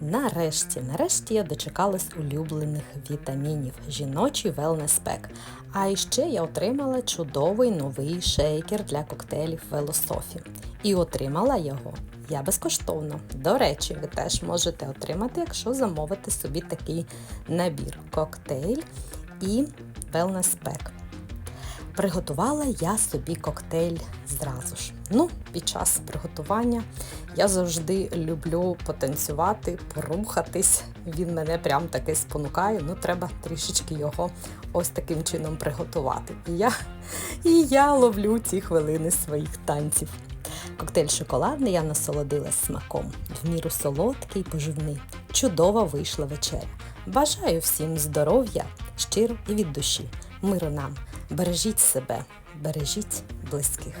Нарешті, нарешті я дочекалась улюблених вітамінів жіночий велнес пек. А іще я отримала чудовий новий шейкер для коктейлів Велософі. І отримала його я безкоштовно. До речі, ви теж можете отримати, якщо замовите собі такий набір коктейль і велнес пек. Приготувала я собі коктейль зразу ж. Ну, під час приготування я завжди люблю потанцювати, порухатись. Він мене прям таки спонукає. Ну, треба трішечки його ось таким чином приготувати. І я, і я ловлю ці хвилини своїх танців. Коктейль шоколадний я насолодилась смаком. В міру солодкий, поживний. Чудова вийшла вечеря. Бажаю всім здоров'я, щиро і від душі. Миру нам. Бережіть себе, бережіть близьких.